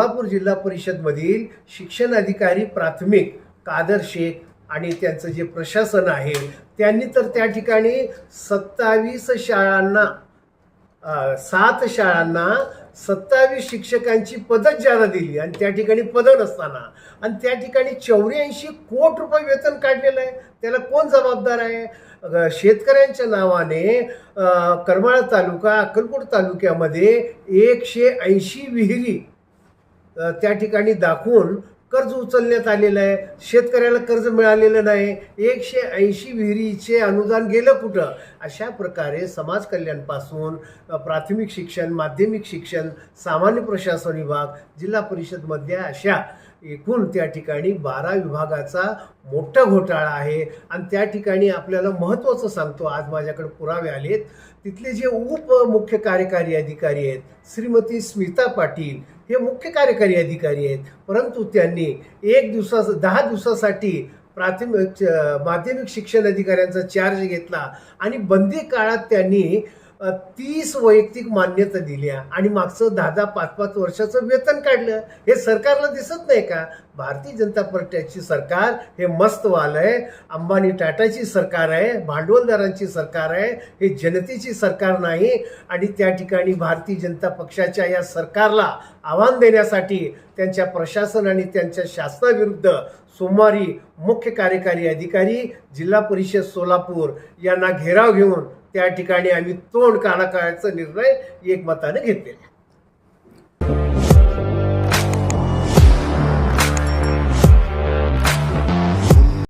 सोलापूर जिल्हा परिषदमधील शिक्षण अधिकारी प्राथमिक कादर शेख आणि त्यांचं जे प्रशासन आहे त्यांनी तर त्या ठिकाणी सत्तावीस शाळांना सात शाळांना सत्तावीस शिक्षकांची पदच ज्याला दिली आणि त्या ठिकाणी पदं नसताना. आणि त्या ठिकाणी चौऱ्याऐंशी कोट रुपये वेतन काढलेलं आहे. त्याला कोण जबाबदार आहे? शेतकऱ्यांच्या नावाने करमाळा तालुका अक्कलकोट तालुक्यामध्ये एकशे ऐंशी विहिरी त्या ठिकाणी दाखवून कर्ज उचलण्यात आलेलं आहे. शेतकऱ्याला कर्ज मिळालेलं नाही. एकशे ऐंशी विहिरीचे अनुदान गेलं कुठं? अशा प्रकारे समाज कल्याणपासून प्राथमिक शिक्षण माध्यमिक शिक्षण सामान्य प्रशासन विभाग जिल्हा परिषदमधल्या अशा एकूण त्या ठिकाणी बारा विभागाचा मोठा घोटाळा आहे. आणि त्या ठिकाणी आपल्याला महत्त्वाचं सांगतो आज माझ्याकडे पुरावे आलेत. तिथले जे उप मुख्य कार्यकारी अधिकारी आहेत श्रीमती स्मिता पाटील हे मुख्य कार्यकारी अधिकारी आहेत. परंतु त्यांनी एक दिवसा दहा दिवसासाठी प्राथमिक माध्यमिक शिक्षण अधिकाऱ्यांचा चार्ज घेतला आणि बंदी काळात त्यांनी तीस वैयक्तिक मान्यता दिल्या आणि मागचं दहा दहा पाच पाच वर्षाचं वेतन काढलं. हे सरकारला दिसत नाही का? भारतीय जनता पार्टीची सरकार हे मस्तवाल आहे. अंबानी टाटाची सरकार आहे. भांडवलदारांची सरकार आहे. हे जनतेची सरकार नाही. आणि त्या ठिकाणी भारतीय जनता पक्षाच्या या सरकारला आव्हान देण्यासाठी त्यांच्या प्रशासन आणि त्यांच्या शासनाविरुद्ध सोमवारी मुख्य कार्यकारी अधिकारी जिल्हा परिषद सोलापूर यांना घेराव घेऊन त्या ठिकाणी आम्ही तोंड काढा करायचा निर्णय एकमताने घेतलेला